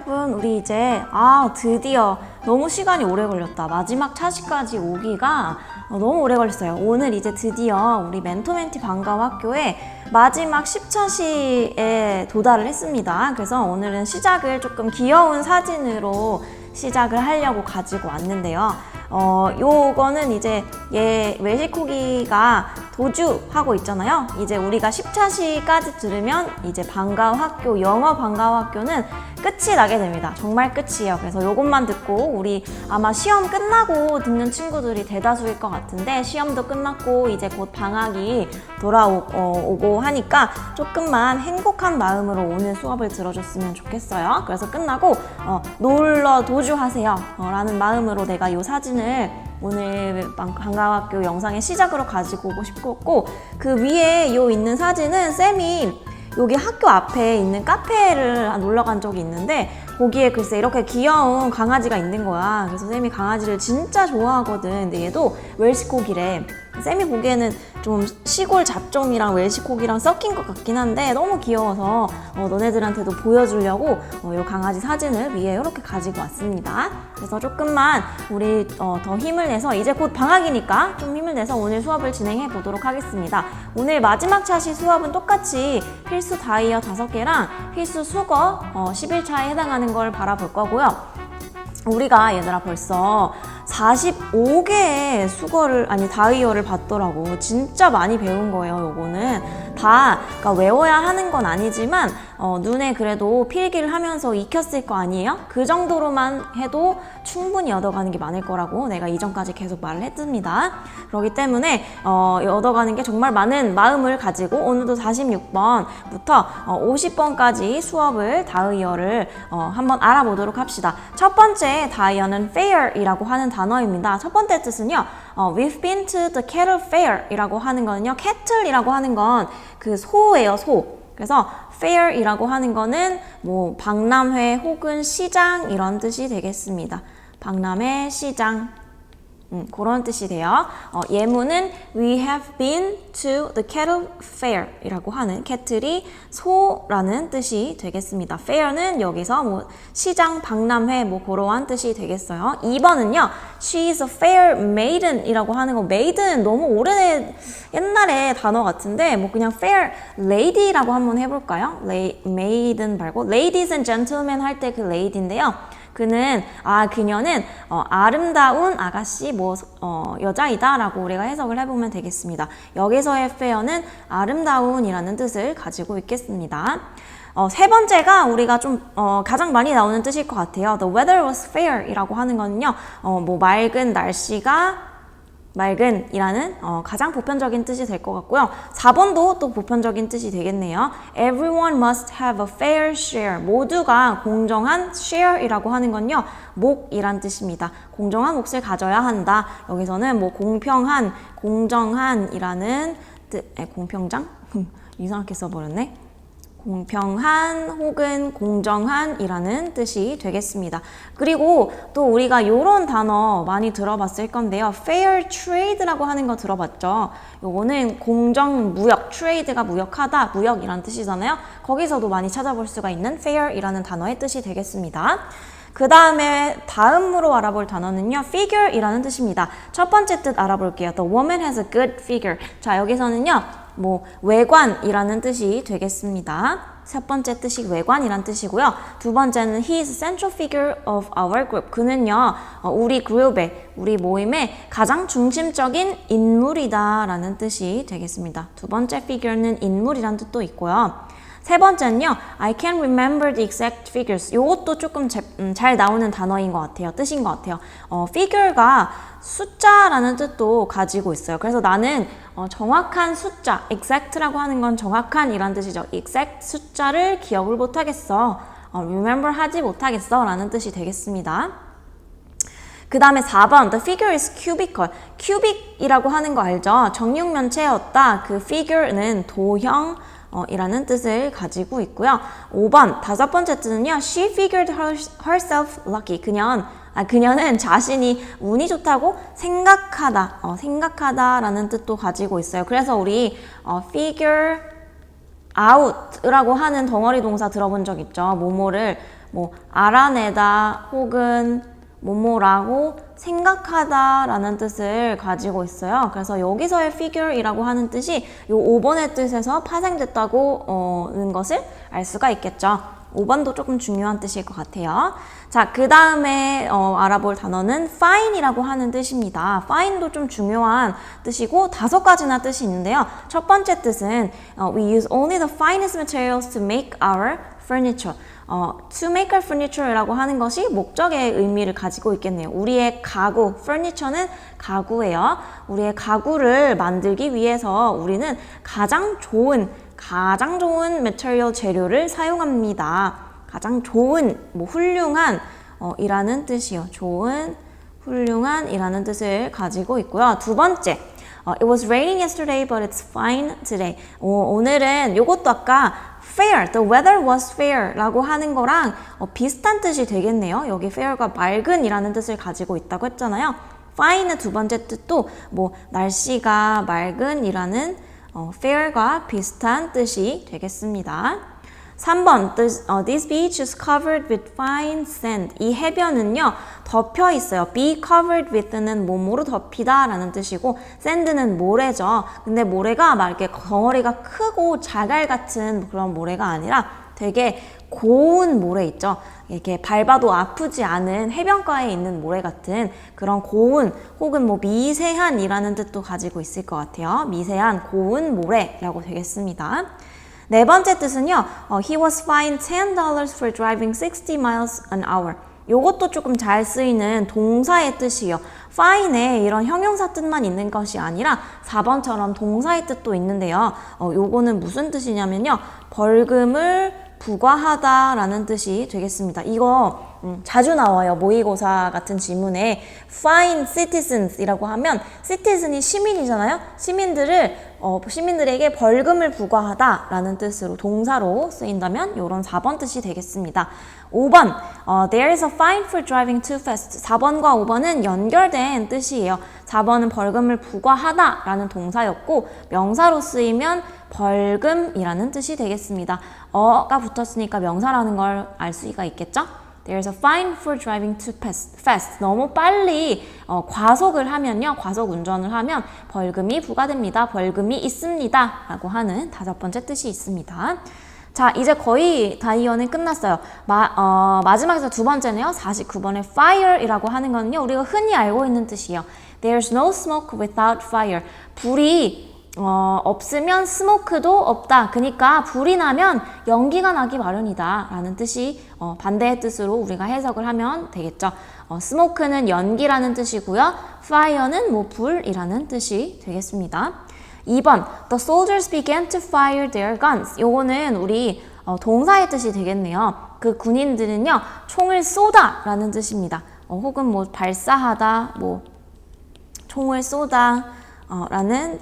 여러분 우리 이제 아 드디어 너무 시간이 오래 걸렸다. 마지막 차시까지 오기가 어, 너무 오래 걸렸어요. 오늘 이제 드디어 우리 멘토멘티 방과후 학교에 마지막 10차시에 도달을 했습니다. 그래서 오늘은 시작을 조금 귀여운 사진으로 시작을 하려고 가지고 왔는데요. 어, 요거는 이제 얘 외식후기가 도주하고 있잖아요. 이제 우리가 10차시까지 들으면 이제 방과후 학교, 영어 방과후 학교는 끝이 나게 됩니다. 정말 끝이에요. 그래서 요것만 듣고 우리 아마 시험 끝나고 듣는 친구들이 대다수일 것 같은데 시험도 끝났고 이제 곧 방학이 돌아오고 하니까 조금만 행복한 마음으로 오늘 수업을 들어줬으면 좋겠어요. 그래서 끝나고 어, 놀러 도주하세요. 어, 라는 마음으로 내가 요 사진을 오늘 방과학교 영상의 시작으로 가지고 오고 싶었고 그 위에 요 있는 사진은 쌤이 여기 학교 앞에 있는 카페를 놀러 간 적이 있는데 거기에 글쎄 이렇게 귀여운 강아지가 있는 거야. 그래서 쌤이 강아지를 진짜 좋아하거든. 근데 얘도 웰시코기래. 쌤이 보기에는 좀 시골 잡종이랑 웰시코기랑 섞인 것 같긴 한데 너무 귀여워서 어, 너네들한테도 보여주려고 어, 이 강아지 사진을 위에 이렇게 가지고 왔습니다. 그래서 조금만 우리 어, 더 힘을 내서 이제 곧 방학이니까 좀 힘을 내서 오늘 수업을 진행해 보도록 하겠습니다. 오늘 마지막 차시 수업은 똑같이 필수 다이어 5개랑 필수 수거 어, 11차에 해당하는 걸 바라볼 거고요. 우리가 얘들아 벌써 45개의 수거를 아니 다이어를 봤더라고. 진짜 많이 배운 거예요 요거는. 다 그러니까 외워야 하는 건 아니지만 어, 눈에 그래도 필기를 하면서 익혔을 거 아니에요? 그 정도로만 해도 충분히 얻어가는 게 많을 거라고 내가 이전까지 계속 말을 했습니다. 그렇기 때문에 어, 얻어가는 게 정말 많은 마음을 가지고 오늘도 46번부터 어, 50번까지 수업을 다이어를 어, 한번 알아보도록 합시다. 첫 번째 다이어는 fair이라고 하는 단어 입니다. 첫 번째 뜻은요, 어, we've been to the cattle fair이라고 하는 거는요, cattle이라고 하는 건 그 소예요, 소. 그래서 fair이라고 하는 거는 뭐 박람회 혹은 시장 이런 뜻이 되겠습니다. 박람회, 시장. 음, 그런 뜻이 돼요. 어, 예문은 We have been to the cattle fair 이라고 하는 캐틀이 소라는 뜻이 되겠습니다. fair는 여기서 뭐 시장, 박람회 뭐 그러한 뜻이 되겠어요. 2번은요. She is a fair maiden 이라고 하는 거 maiden 너무 오래된 옛날의 단어 같은데 뭐 그냥 fair lady라고 한번 해볼까요? La, maiden 말고 ladies and gentlemen 할 때 그 lady인데요. 그는 아 그녀는 어, 아름다운 아가씨 뭐 어, 여자이다라고 우리가 해석을 해보면 되겠습니다. 여기서의 fair는 아름다운이라는 뜻을 가지고 있겠습니다. 어, 세 번째가 우리가 좀 어, 가장 많이 나오는 뜻일 것 같아요. The weather was fair이라고 하는 거는요, 어, 뭐 맑은 날씨가 맑은이라는 어, 가장 보편적인 뜻이 될 것 같고요. 4번도 또 보편적인 뜻이 되겠네요. Everyone must have a fair share. 모두가 공정한 share이라고 하는 건요. 목이란 뜻입니다. 공정한 몫을 가져야 한다. 여기서는 뭐 공평한, 공정한이라는 뜻, 에, 공평장? 이상하게 써버렸네. 공평한 혹은 공정한이라는 뜻이 되겠습니다. 그리고 또 우리가 이런 단어 많이 들어봤을 건데요. fair trade라고 하는 거 들어봤죠? 요거는 공정 무역, trade가 무역하다, 무역이란 뜻이잖아요. 거기서도 많이 찾아볼 수가 있는 fair이라는 단어의 뜻이 되겠습니다. 그 다음에 다음으로 알아볼 단어는요, figure이라는 뜻입니다. 첫 번째 뜻 알아볼게요. The woman has a good figure. 자, 여기서는요, 뭐 외관이라는 뜻이 되겠습니다. 첫 번째 뜻이 외관이란 뜻이고요. 두 번째는 he is central figure of our group. 그는요, 어, 우리 그룹의, 우리 모임의 가장 중심적인 인물이다라는 뜻이 되겠습니다. 두 번째 figure는 인물이란 뜻도 있고요. 세 번째는요, I can remember the exact figures. 이것도 조금 제, 음, 잘 나오는 단어인 것 같아요. 뜻인 것 같아요. 어, figure가 숫자라는 뜻도 가지고 있어요. 그래서 나는 어, 정확한 숫자, exact라고 하는 건 정확한 이란 뜻이죠. exact 숫자를 기억을 못하겠어. 어, remember 하지 못하겠어. 라는 뜻이 되겠습니다. 그 다음에 4번, the figure is cubical. cubic,이라고 하는 거 알죠? 정육면 체였다. 그 figure는 도형, 어, 이라는 뜻을 가지고 있고요. 5번, 다섯 번째 뜻은요. She figured her, herself lucky. 그녀는, 아, 그녀는 자신이 운이 좋다고 생각하다, 어, 생각하다라는 뜻도 가지고 있어요. 그래서 우리 어, figure out라고 하는 덩어리 동사 들어본 적 있죠. 모모를 뭐 알아내다 혹은 뭐뭐라고 생각하다라는 뜻을 가지고 있어요. 그래서 여기서의 figure이라고 하는 뜻이 요 5번의 뜻에서 파생됐다고 어, 는 것을 알 수가 있겠죠. 5번도 조금 중요한 뜻일 것 같아요. 자, 그 다음에 어, 알아볼 단어는 fine이라고 하는 뜻입니다. fine도 좀 중요한 뜻이고 다섯 가지나 뜻이 있는데요. 첫 번째 뜻은 어, we use only the finest materials to make our furniture. 어, to make our furniture라고 하는 것이 목적의 의미를 가지고 있겠네요. 우리의 가구, furniture는 가구예요. 우리의 가구를 만들기 위해서 우리는 가장 좋은 가장 좋은 material 재료를 사용합니다. 가장 좋은, 뭐 훌륭한 어, 이라는 뜻이요. 좋은, 훌륭한 이라는 뜻을 가지고 있고요. 두 번째, 어, it was raining yesterday, but it's fine today. 어, 오늘은 요것도 아까 fair, the weather was fair 라고 하는 거랑 어, 비슷한 뜻이 되겠네요. 여기 fair가 맑은 이라는 뜻을 가지고 있다고 했잖아요. fine의 두 번째 뜻도 뭐 날씨가 맑은 이라는 어, fair과 비슷한 뜻이 되겠습니다. 3번 this, 어, this beach is covered with fine sand. 이 해변은요 덮여 있어요. be covered with는 몸으로 덮이다 라는 뜻이고 sand는 모래죠. 근데 모래가 막 이렇게 덩어리가 크고 자갈 같은 그런 모래가 아니라 되게 고운 모래 있죠. 이렇게 밟아도 아프지 않은 해변가에 있는 모래 같은 그런 고운 혹은 뭐 미세한이라는 뜻도 가지고 있을 것 같아요. 미세한 고운 모래라고 되겠습니다. 네 번째 뜻은요. 어, he was fined $10 for driving 60 miles an hour. 요것도 조금 잘 쓰이는 동사의 뜻이요. fine에 이런 형용사 뜻만 있는 것이 아니라 4번처럼 동사의 뜻도 있는데요. 어, 요거는 무슨 뜻이냐면요. 벌금을 부과하다라는 뜻이 되겠습니다. 이거 음, 자주 나와요. 모의고사 같은 지문에 fine citizens이라고 하면 citizen이 시민이잖아요. 시민들을 어, 시민들에게 벌금을 부과하다라는 뜻으로 동사로 쓰인다면 이런 4번 뜻이 되겠습니다. 5번 어, there is a fine for driving too fast. 4번과 5번은 연결된 뜻이에요. 4번은 벌금을 부과하다라는 동사였고 명사로 쓰이면 벌금이라는 뜻이 되겠습니다. 어가 붙었으니까 명사라는 걸 알 수가 있겠죠? There's a fine for driving too fast. 너무 빨리 어, 과속을 하면요, 과속 운전을 하면 벌금이 부과됩니다. 벌금이 있습니다. 라고 하는 다섯 번째 뜻이 있습니다. 자, 이제 거의 다이어는 끝났어요. 마, 어, 마지막에서 두 번째네요. 49번의 fire이라고 하는 거는요, 우리가 흔히 알고 있는 뜻이에요. There's no smoke without fire. 불이 어, 없으면 스모크도 없다. 그러니까 불이 나면 연기가 나기 마련이다. 라는 뜻이 어, 반대의 뜻으로 우리가 해석을 하면 되겠죠. 어, 스모크는 연기라는 뜻이고요. fire는 뭐 불이라는 뜻이 되겠습니다. 2번 The soldiers began to fire their guns. 요거는 우리 어, 동사의 뜻이 되겠네요. 그 군인들은요 총을 쏘다 라는 뜻입니다. 어, 혹은 뭐 발사하다, 뭐 총을 쏘다 어, 라는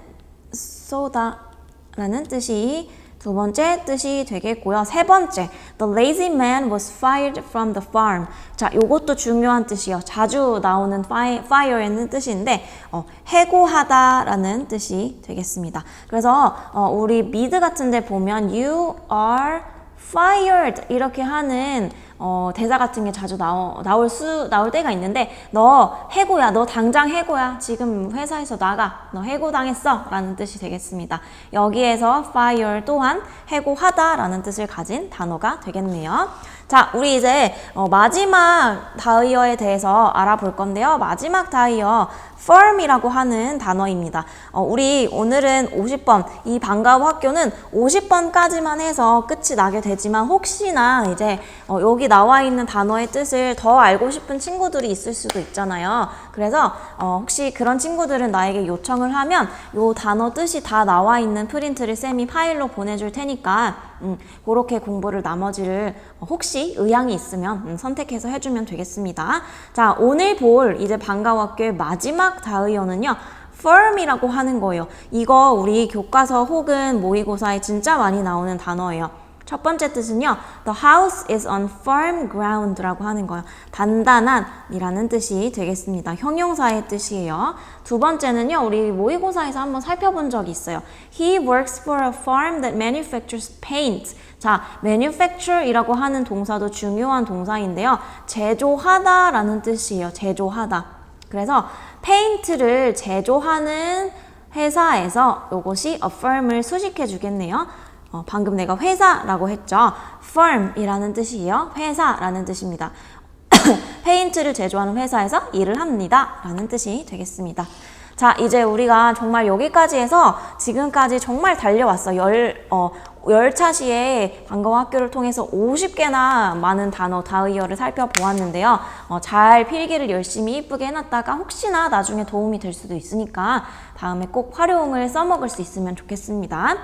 쏘다라는 뜻이 두 번째 뜻이 되겠고요. 세 번째, the lazy man was fired from the farm. 자, 요것도 중요한 뜻이요. 자주 나오는 fire, fire에는 뜻인데 어, 해고하다라는 뜻이 되겠습니다. 그래서 어, 우리 미드 같은데 보면 you are fired 이렇게 하는 어, 대사 같은 게 자주 나오, 나올 수 나올 때가 있는데 너 해고야 너 당장 해고야. 지금 회사에서 나가. 너 해고당했어. 라는 뜻이 되겠습니다. 여기에서 fire 또한 해고하다 라는 뜻을 가진 단어가 되겠네요 자 우리 이제 어, 마지막 다이어에 대해서 알아볼 건데요 마지막 다이어 firm이라고 하는 단어입니다. 어, 우리 오늘은 50번, 이 방과후 학교는 50번까지만 해서 끝이 나게 되지만 혹시나 이제 어, 여기 나와 있는 단어의 뜻을 더 알고 싶은 친구들이 있을 수도 있잖아요. 그래서 어, 혹시 그런 친구들은 나에게 요청을 하면 요 단어 뜻이 다 나와 있는 프린트를 쌤이 파일로 보내줄 테니까 음, 그렇게 공부를 나머지를 혹시 의향이 있으면 음, 선택해서 해주면 되겠습니다. 자, 오늘 볼 이제 방과후 학교의 마지막 다이어는요. firm이라고 하는 거예요. 이거 우리 교과서 혹은 모의고사에 진짜 많이 나오는 단어예요. 첫 번째 뜻은요. The house is on firm ground라고 하는 거예요. 단단한이라는 뜻이 되겠습니다. 형용사의 뜻이에요. 두 번째는요. 우리 모의고사에서 한번 살펴본 적이 있어요. He works for a farm that manufactures paint. 자, manufacture이라고 하는 동사도 중요한 동사인데요. 제조하다라는 뜻이에요. 제조하다. 그래서 페인트를 제조하는 회사에서 이것이 a firm을 수식해 주겠네요. 어, 방금 내가 회사라고 했죠. firm이라는 뜻이에요. 회사라는 뜻입니다. 페인트를 제조하는 회사에서 일을 합니다. 라는 뜻이 되겠습니다. 자, 이제 우리가 정말 여기까지 해서 지금까지 정말 달려왔어. 열, 어, 열차 시에 방과후 학교를 통해서 50개나 많은 단어, 다의어를 살펴보았는데요. 어, 잘 필기를 열심히 이쁘게 해놨다가 혹시나 나중에 도움이 될 수도 있으니까 다음에 꼭 활용을 써먹을 수 있으면 좋겠습니다.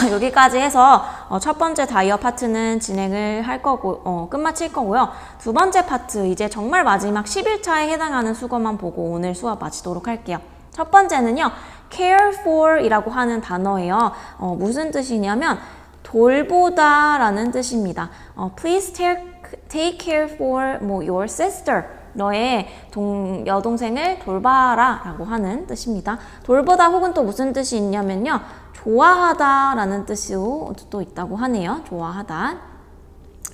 여기까지 해서 어, 첫 번째 다이어 파트는 진행을 할 거고 어, 끝마칠 거고요. 두 번째 파트 이제 정말 마지막 11차에 해당하는 수거만 보고 오늘 수업 마치도록 할게요. 첫 번째는요. care for이라고 하는 단어예요. 어, 무슨 뜻이냐면 돌보다 라는 뜻입니다. 어, please take, take care for 뭐 your sister. 너의 동, 여동생을 돌봐라 라고 하는 뜻입니다. 돌보다 혹은 또 무슨 뜻이 있냐면요. 좋아하다 라는 뜻도 또 있다고 하네요. 좋아하다.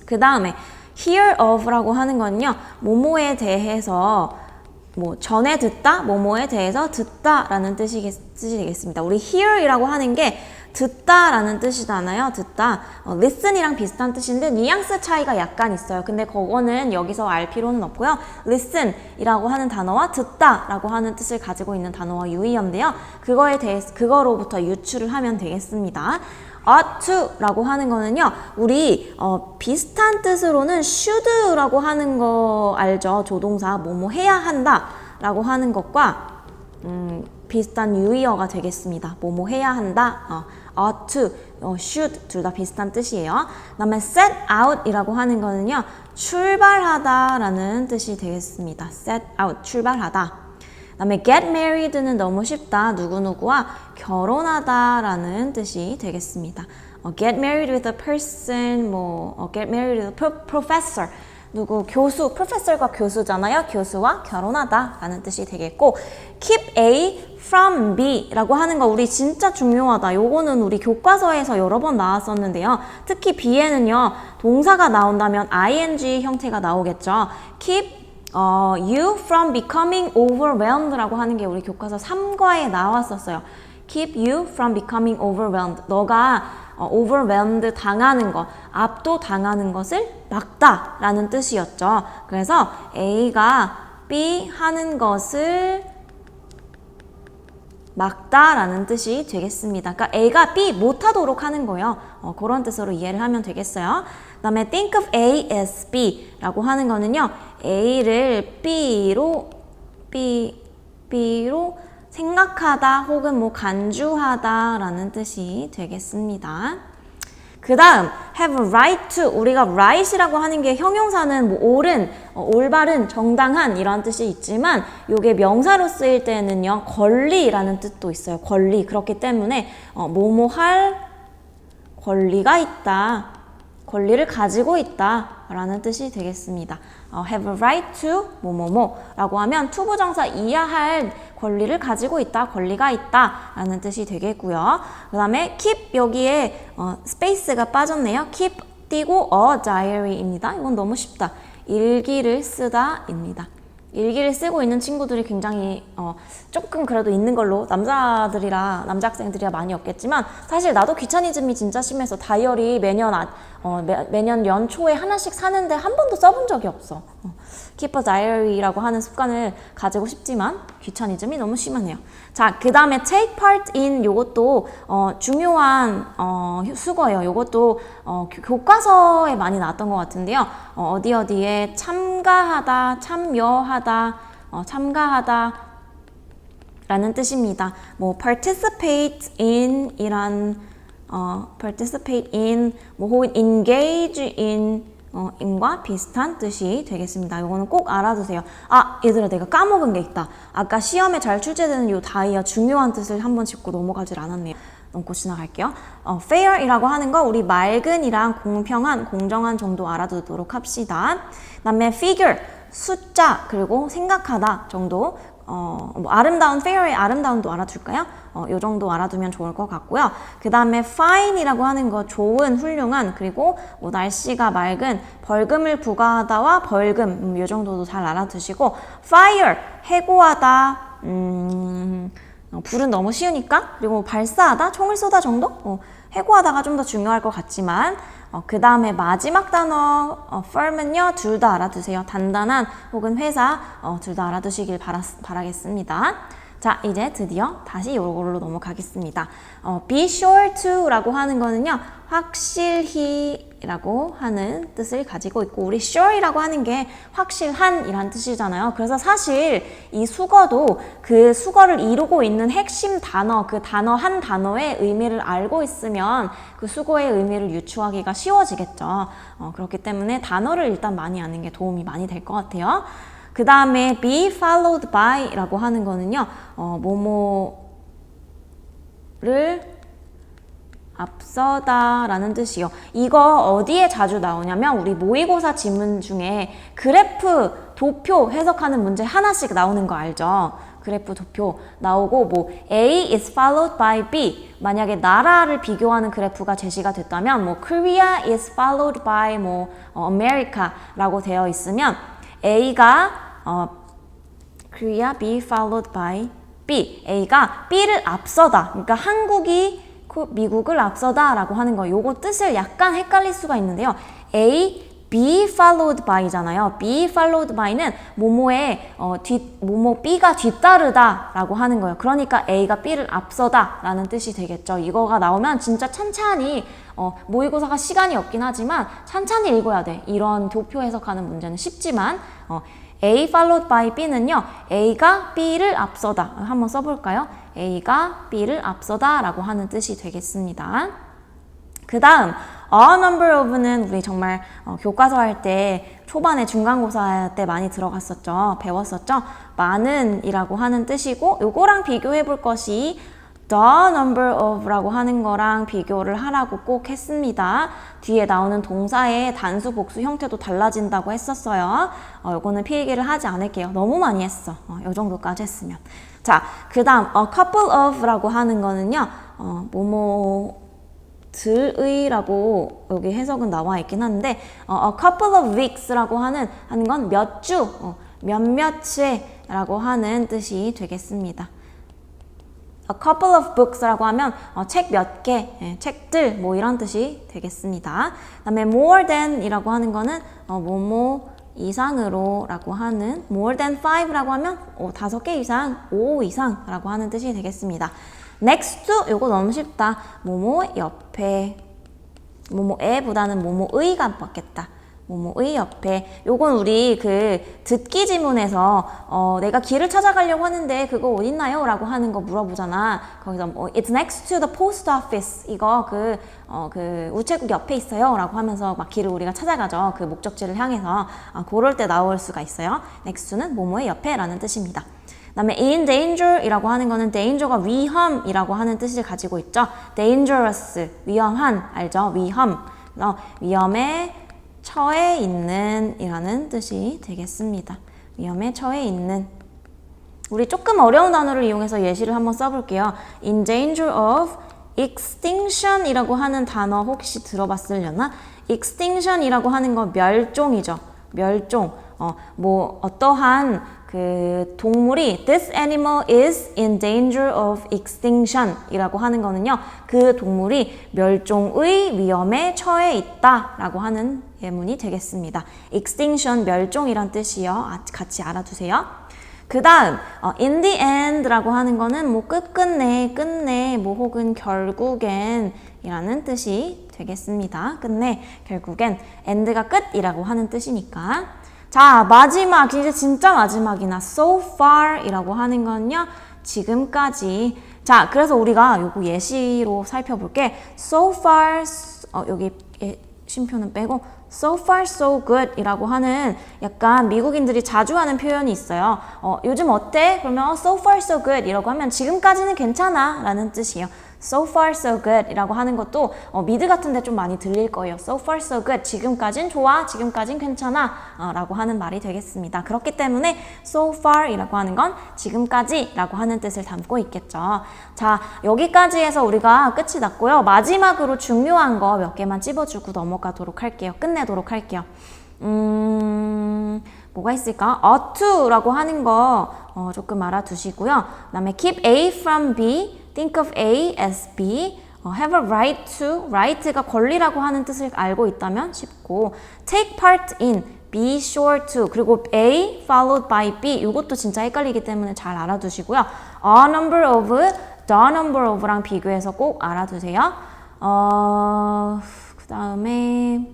그 다음에 hear of라고 하는 건요. 모모에 대해서 뭐 전에 듣다, 뭐뭐에 대해서 듣다라는 뜻이, 뜻이 되겠습니다. 우리 hear이라고 하는 게 듣다라는 뜻이잖아요. 듣다. 어, listen이랑 비슷한 뜻인데 뉘앙스 차이가 약간 있어요. 근데 그거는 여기서 알 필요는 없고요. listen이라고 하는 단어와 듣다라고 하는 뜻을 가지고 있는 단어와 유의어인데요. 그거에 대해서 그거로부터 유추를 하면 되겠습니다. ought to라고 하는 거는요, 우리 어, 비슷한 뜻으로는 should라고 하는 거 알죠? 조동사 뭐뭐 해야 한다라고 하는 것과 음, 비슷한 유의어가 되겠습니다. 뭐뭐 해야 한다. 어, ought to, 어, should 둘 다 비슷한 뜻이에요. 그다음에 set out이라고 하는 거는요, 출발하다라는 뜻이 되겠습니다. set out 출발하다. 그다음에 get married는 너무 쉽다. 누구누구와 결혼하다라는 뜻이 되겠습니다. 어, get married with a person, 뭐 어, get married with a pro- professor. 누구 교수, professor과 교수잖아요. 교수와 결혼하다 라는 뜻이 되겠고 keep A from B라고 하는 거 우리 진짜 중요하다. 요거는 우리 교과서에서 여러 번 나왔었는데요. 특히 B에는요. 동사가 나온다면 ing 형태가 나오겠죠. keep 어, you from becoming overwhelmed라고 하는 게 우리 교과서 3과에 나왔었어요. keep you from becoming overwhelmed. 너가 어, overwhelmed 당하는 것, 압도 당하는 것을 막다라는 뜻이었죠. 그래서 A가 B 하는 것을 막다라는 뜻이 되겠습니다. 그러니까 A가 B 못하도록 하는 거예요. 어, 그런 뜻으로 이해를 하면 되겠어요. 그 다음에 think of A as B라고 하는 거는요. A를 B로 B, B로 생각하다 혹은 뭐 간주하다 라는 뜻이 되겠습니다. 그 다음 have a right to 우리가 right이라고 하는 게 형용사는 뭐 옳은, 어, 올바른, 정당한 이런 뜻이 있지만 이게 명사로 쓰일 때는요 권리라는 뜻도 있어요. 권리 그렇기 때문에 어, 뭐뭐 할 권리가 있다. 권리를 가지고 있다 라는 뜻이 되겠습니다. 어, have a right to 뭐뭐뭐 라고 하면 투부정사 이야 할 권리를 가지고 있다, 권리가 있다 라는 뜻이 되겠고요. 그 다음에 keep 여기에 어, 스페이스가 빠졌네요. keep 띄고 a diary입니다. 이건 너무 쉽다. 일기를 쓰다입니다. 일기를 쓰고 있는 친구들이 굉장히 어, 조금 그래도 있는 걸로 남자들이라 남자 학생들이라 많이 없겠지만 사실 나도 귀차니즘이 진짜 심해서 다이어리 매년 아, 어, 매, 매년 연초에 하나씩 사는데 한 번도 써본 적이 없어. 어, a diary라고 하는 습관을 가지고 싶지만 귀차니즘이 너무 심하네요. 자, 그 다음에 take part in 요것도 어, 중요한 어, 수거예요. 요것도 어, 교- 교과서에 많이 나왔던 것 같은데요. 어, 어디 어디에 참가하다, 참여하다, 어, 참가하다 라는 뜻입니다. 뭐 participate in 이란 어, participate in 뭐 혹은 engage in 어, in과 비슷한 뜻이 되겠습니다. 이거는 꼭 알아두세요. 아, 얘들아 내가 까먹은 게 있다. 아까 시험에 잘 출제되는 요 다이어 중요한 뜻을 한번 짚고 넘어가질 않았네요. 넘고 지나갈게요. 어, fair이라고 하는 거 우리 맑은이랑 공평한, 공정한 정도 알아두도록 합시다. 그다음에 figure 숫자 그리고 생각하다 정도 어, 뭐 아름다운 fair의 아름다운도 알아둘까요? 어, 요 정도 알아두면 좋을 것 같고요. 그 다음에 fine이라고 하는 거 좋은, 훌륭한, 그리고 뭐 날씨가 맑은, 벌금을 부과하다와 벌금, 음, 요 정도도 잘 알아두시고 fire, 해고하다, 음, 어, 불은 너무 쉬우니까 그리고 발사하다, 총을 쏘다 정도? 어, 해고하다가 좀 더 중요할 것 같지만 어, 그 다음에 마지막 단어 어, firm은요 둘 다 알아두세요. 단단한 혹은 회사 어, 둘 다 알아두시길 바라, 바라겠습니다. 자 이제 드디어 다시 요걸로 넘어가겠습니다. 어, be sure to라고 하는 거는요 확실히 라고 하는 뜻을 가지고 있고 우리 sure이라고 하는 게 확실한 이란 뜻이잖아요. 그래서 사실 이 수거도 그 수거를 이루고 있는 핵심 단어 그 단어 한 단어의 의미를 알고 있으면 그 수거의 의미를 유추하기가 쉬워지겠죠. 어, 그렇기 때문에 단어를 일단 많이 아는 게 도움이 많이 될 것 같아요. 그 다음에 be followed by 라고 하는 거는요, 어, 뭐뭐를 앞서다 라는 뜻이요. 이거 어디에 자주 나오냐면 우리 모의고사 지문 중에 그래프, 도표 해석하는 문제 하나씩 나오는 거 알죠? 그래프 도표 나오고 뭐 A is followed by B 만약에 나라를 비교하는 그래프가 제시가 됐다면 뭐 Korea is followed by 뭐 어, America라고 되어 있으면 A가 어, Korea be followed by B A가 B를 앞서다 그러니까 한국이 그 미국을 앞서다 라고 하는 거 요거 뜻을 약간 헷갈릴 수가 있는데요 A be followed by잖아요. be followed by는 모모의 어, 뒤 모모 B가 뒤따르다라고 하는 거예요. 그러니까 A가 B를 앞서다라는 뜻이 되겠죠. 이거가 나오면 진짜 찬찬히 어, 모의고사가 시간이 없긴 하지만 찬찬히 읽어야 돼. 이런 도표 해석하는 문제는 쉽지만 어, A followed by B는요. A가 B를 앞서다. 한번 써볼까요? A가 B를 앞서다 라고 하는 뜻이 되겠습니다. 그 다음 a number of는 우리 정말 어, 교과서 할 때 초반에 중간고사 때 많이 들어갔었죠. 배웠었죠. 많은이라고 하는 뜻이고 요거랑 비교해 볼 것이 the number of라고 하는 거랑 비교를 하라고 꼭 했습니다. 뒤에 나오는 동사의 단수 복수 형태도 달라진다고 했었어요. 어, 요거는 필기를 하지 않을게요. 너무 많이 했어. 어, 요 정도까지 했으면. 자, 그 다음 a couple of라고 하는 거는요. 어, 뭐뭐 들의라고 여기 해석은 나와 있긴 한데 어, a couple of weeks라고 하는 하는 건 몇 주, 어, 몇몇의 라고 하는 뜻이 되겠습니다. A couple of books라고 하면 어, 책몇 개, 예, 책들 뭐 이런 뜻이 되겠습니다. 그다음에 more than이라고 하는 거는 어, 뭐뭐 이상으로라고 하는 more than five라고 하면 어, 다섯 개 이상, 오 이상라고 하는 뜻이 되겠습니다. next to 요거 너무 쉽다. 뭐뭐 옆에 뭐뭐에 보다는 뭐뭐의가 맞겠다. 뭐뭐의 옆에. 요건 우리 그 듣기 지문에서 어 내가 길을 찾아가려고 하는데 그거 어딨나요? 라고 하는 거 물어보잖아. 거기서 뭐 it's next to the post office. 이거 그 어, 그 우체국 옆에 있어요. 라고 하면서 막 길을 우리가 찾아가죠. 그 목적지를 향해서. 아, 그럴 때 나올 수가 있어요. Next to는 뭐뭐의 옆에. 라는 뜻입니다. 그다음에 in danger 이라고 하는 거는 danger가 위험이라고 하는 뜻을 가지고 있죠. Dangerous 위험한. 알죠 위험. 어, 위험에 처해 있는 이라는 뜻이 되겠습니다. 위험에 처해 있는 우리 조금 어려운 단어를 이용해서 예시를 한번 써볼게요. In danger of extinction 이라고 하는 단어 혹시 들어봤으려나? extinction 이라고 하는 거 멸종이죠. 멸종. 어, 뭐, 어떠한 그 동물이 this animal is in danger of extinction 이라고 하는 거는요. 그 동물이 멸종의 위험에 처해 있다 라고 하는 예문이 되겠습니다. extinction 멸종이란 뜻이요. 아, 같이 알아두세요. 그 다음 어, in the end라고 하는 거는 뭐 끝끝내 끝내 뭐 혹은 결국엔 이라는 뜻이 되겠습니다. 끝내 결국엔 end가 끝이라고 하는 뜻이니까 자, 마지막, 이제 진짜 마지막이나 so far 이라고 하는 건요, 지금까지. 자, 그래서 우리가 요거 예시로 살펴볼게. so far, 어, 여기 예, 쉼표는 빼고, so far so good 이라고 하는 약간 미국인들이 자주 하는 표현이 있어요. 어, 요즘 어때? 그러면 so far so good 이라고 하면 지금까지는 괜찮아 라는 뜻이에요. So far so good 이라고 하는 것도 어, 미드 같은데 좀 많이 들릴 거예요. so far so good. 지금까진 좋아. 지금까진 괜찮아. 어, 라고 하는 말이 되겠습니다. 그렇기 때문에 so far 이라고 하는 건 지금까지 라고 하는 뜻을 담고 있겠죠. 자, 여기까지 해서 우리가 끝이 났고요. 마지막으로 중요한 거 몇 개만 찝어주고 넘어가도록 할게요. 끝내도록 할게요. 음, 뭐가 있을까? ought to라고 하는 거 어, 조금 알아두시고요. 그 다음에 keep A from B, think of A as B, 어, have a right to, right가 권리라고 하는 뜻을 알고 있다면 쉽고 take part in, be sure to, 그리고 A followed by B 이것도 진짜 헷갈리기 때문에 잘 알아두시고요. a number of, the number of랑 비교해서 꼭 알아두세요. 어, 그 다음에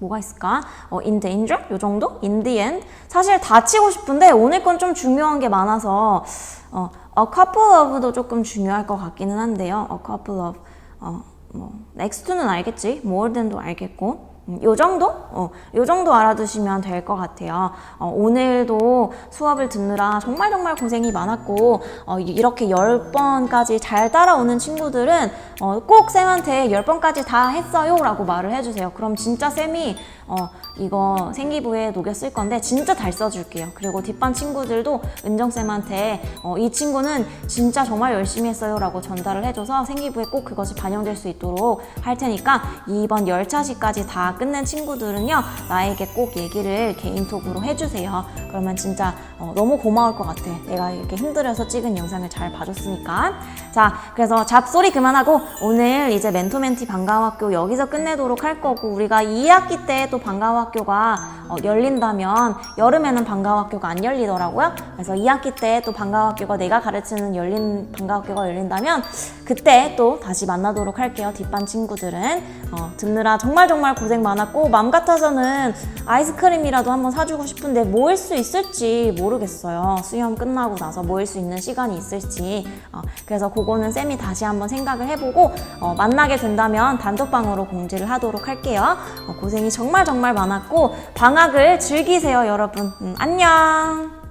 뭐가 있을까? 어, in danger? 요 정도? in the end? 사실 다 치고 싶은데 오늘 건 좀 중요한 게 많아서 어, a couple of도 조금 중요할 것 같기는 한데요. a couple of 어, 뭐 next to는 알겠지? more than도 알겠고 음, 요 정도? 어, 요 정도 알아두시면 될 것 같아요. 어, 오늘도 수업을 듣느라 정말 정말 고생이 많았고, 어, 이- 이렇게 10번까지 잘 따라오는 친구들은 어, 꼭 쌤한테 10번까지 다 했어요 라고 말을 해주세요. 그럼 진짜 쌤이 어, 이거 생기부에 쓸 건데 진짜 잘 써줄게요. 그리고 뒷반 친구들도 은정쌤한테 어, 이 친구는 진짜 정말 열심히 했어요 라고 전달을 해줘서 생기부에 꼭 그것이 반영될 수 있도록 할 테니까 이번 열차시까지 다 끝낸 친구들은요 나에게 꼭 얘기를 개인톡으로 해주세요. 그러면 진짜 어, 너무 고마울 것 같아. 내가 이렇게 힘들어서 찍은 영상을 잘 봐줬으니까. 자, 그래서 잡소리 그만하고 오늘 이제 멘토멘티 방과학교 여기서 끝내도록 할 거고 우리가 2학기 때 또 방과학교가 어, 열린다면 여름에는 방과학교가 안 열리더라고요. 그래서 2학기 때 또 방과학교가 내가 가르치는 열린 방과학교가 열린다면 그때 또 다시 만나도록 할게요. 뒷반 친구들은 어, 듣느라 정말 정말 고생 많았고 마음 같아서는 아이스크림이라도 한번 사주고 싶은데 모일 수 있을지 모르겠어요. 수영 끝나고 나서 모일 수 있는 시간이 있을지 어, 그래서 그거는 쌤이 다시 한번 생각을 해보 고 어, 만나게 된다면 단톡방으로 공지를 하도록 할게요. 어, 고생이 정말 정말 많았고 방학을 즐기세요, 여러분. 음, 안녕.